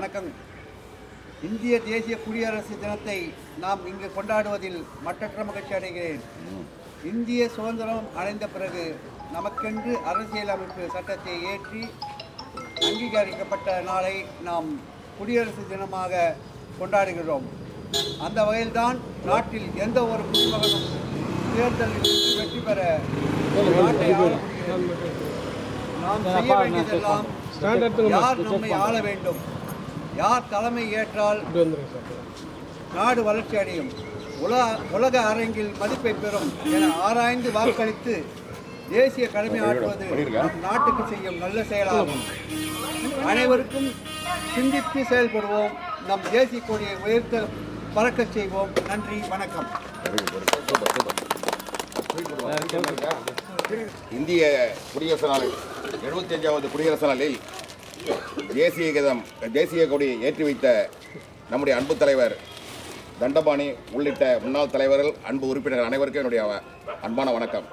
வணக்கம். இந்திய தேசிய குடியரசு தினத்தை நாம் இங்கு கொண்டாடுவதில் மட்டற்ற மகிழ்ச்சி அடைகிறேன். இந்திய சுதந்திரம் அடைந்த பிறகு நமக்கென்று அரசியலமைப்பு சட்டத்தை ஏற்றி அங்கீகரிக்கப்பட்ட நாளை நாம் குடியரசு தினமாக கொண்டாடுகிறோம். அந்த வகையில்தான் நாட்டில் எந்த ஒரு குடிமகனும் தேர்தலில் வெற்றி பெற நாட்டை. நாம் செய்ய வேண்டியதெல்லாம் யார் நம்மை ஆள வேண்டும்? யார் தலைமை ஏற்றால் நாடு வளர்ச்சி அடையும். உலக உலக அரங்கில் மதிப்பை பெறும் என ஆராய்ந்து வாக்களித்து தேசிய கடமை ஆற்றுவது நம் நாட்டுக்கு செய்யும் நல்ல செயலாகும். அனைவருக்கும் சிந்தித்து செயல்படுவோம். நம் தேசிய கொடியை உயர்த்த பறக்கச் செய்வோம். நன்றி வணக்கம். இந்திய குடியரசு நாளில் எழுபத்தஞ்சாவது குடியரசு நாளில் தேசிய கீதம் தேசிய கொடி ஏற்றி வைத்த நம்முடைய அன்பு தலைவர் தண்டபாணி உள்ளிட்ட முன்னாள் தலைவர்கள் அன்பு உறுப்பினர்கள் அனைவருக்கும் என்னுடைய அன்பான வணக்கம்.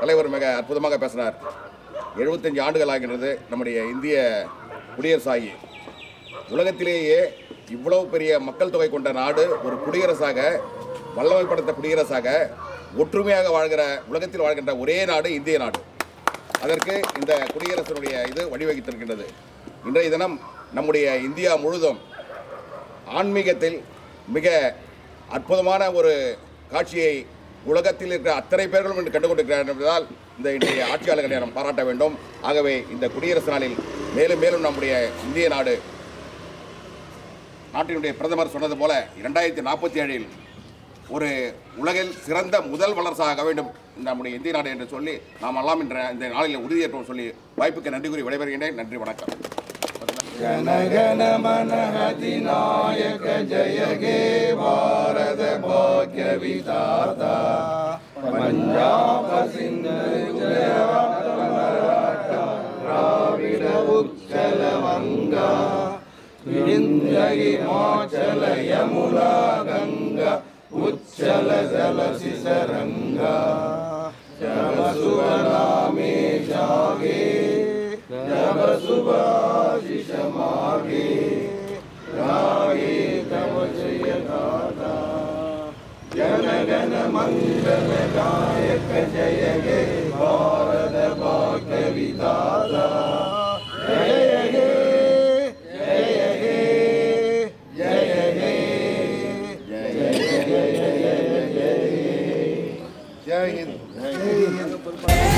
தலைவர் மிக அற்புதமாக பேசினார். எழுபத்தஞ்சு ஆண்டுகள் ஆகின்றது நம்முடைய இந்திய குடியரசாகி. உலகத்திலேயே இவ்வளவு பெரிய மக்கள் தொகை கொண்ட நாடு ஒரு குடியரசாக வல்லமைப்படுத்த குடியரசாக ஒற்றுமையாக வாழ்கிற உலகத்தில் வாழ்கின்ற ஒரே நாடு இந்திய நாடு. அதற்கு இந்த குடியரசனுடைய இது வழிவகுத்திருக்கின்றது. இன்றைய தினம் நம்முடைய இந்தியா முழுதும் ஆன்மீகத்தில் மிக அற்புதமான ஒரு காட்சியை உலகத்தில் இருக்கிற அத்தனை பேர்களும் இன்று கண்டுகொண்டிருக்கிறார்கள் என்பதால் இந்த இன்றைய ஆட்சியாளர்களை நாம் பாராட்ட வேண்டும். ஆகவே இந்த குடியரசு நாளில் மேலும் மேலும் நம்முடைய இந்திய நாடு நாட்டினுடைய பிரதமர் சொன்னது போல இரண்டாயிரத்தி நாற்பத்தி ஏழில் ஒரு உலகில் சிறந்த முதல் வளர்ச்சியாக வேண்டும் நம்முடைய இந்திய நாடு என்று சொல்லி நாம் எல்லாம் என்ற இந்த நாளில் உறுதியேற்றோம் சொல்லி வாய்ப்புக்கு நன்றி கூறி விடைபெறுகின்றேன். நன்றி வணக்கம். கனகனமனஹதிநாயக ஜயகே பாரத பாக்ய விதாதா பஞ்சாப சிந்து திராவிட உச்சல வங்கா விருந்தகி மாச்சல யமுனா ఉచ్చల జల శిశరంగా జవ శుభ నామే జాగే. జవ శుభాశిష మాగే రాగే తవ జయ దాత జనగణ మంగళ जय हिंद। जय हिंद।